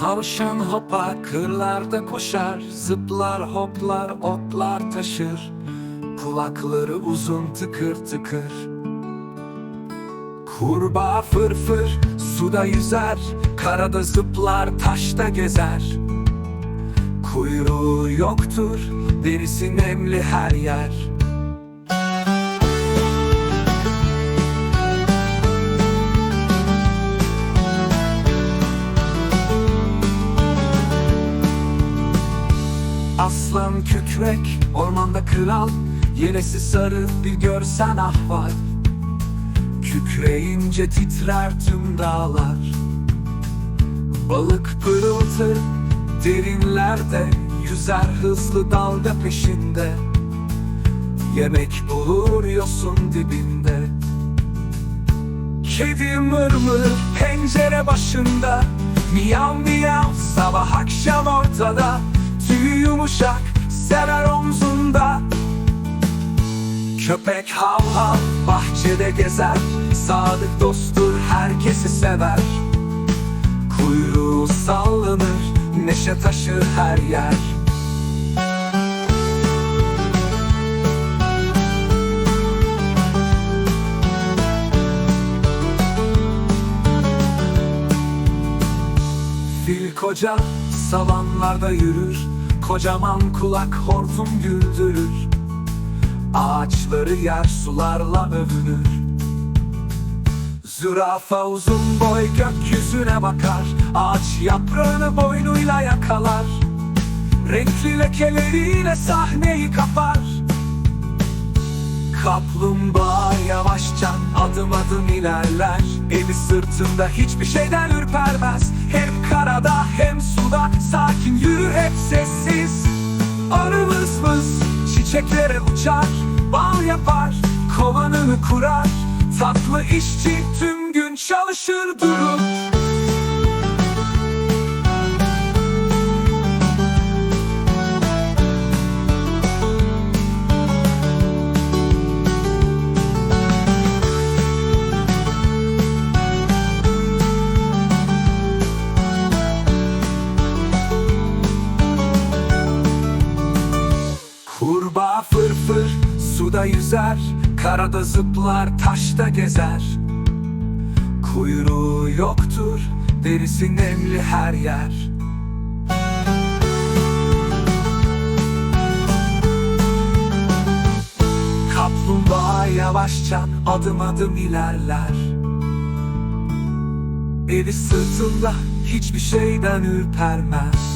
Tavşan hopar, kırlarda koşar Zıplar hoplar, otlar taşır. Kulakları uzun tıkır tıkır. Kurbağa fırfır, suda yüzer Karada zıplar, taşta gezer. Kuyruğu yoktur, derisi nemli her yer Aslan kükrek, ormanda kral. Yelesi sarı bir görsen ahval. Kükreyince titrer tüm dağlar. Balık pırıltı derinlerde Yüzer hızlı dalga peşinde. Yemek bulur yosun dibinde. Kedi mır mır pencere başında. Miyav miyav sabah akşam ortada yumuşak sever omzunda. Köpek hav hav bahçede gezer. Sadık dosttur herkesi sever. Kuyruğu sallanır neşe taşır her yer. Fil koca savanlarda yürür Kocaman kulak hortum güldürür. Ağaçları yer sularla övünür. Zürafa uzun boy gökyüzüne bakar. Ağaç yaprağını boynuyla yakalar. Renkli lekeleriyle sahneyi kapar. Kaplumbağa yavaşça adım adım ilerler. Eli sırtında hiçbir şeyden ürpermez. Hem çiçeklere uçar Bal yapar kovanını kurar. Tatlı işçi tüm gün çalışır durur Kurbağa fırfır suda yüzer Karada zıplar taşta gezer. Kuyruğu yoktur derisi nemli her yer. Kaplumbağa yavaşça adım adım ilerler. Eli sırtında hiçbir şeyden ürpermez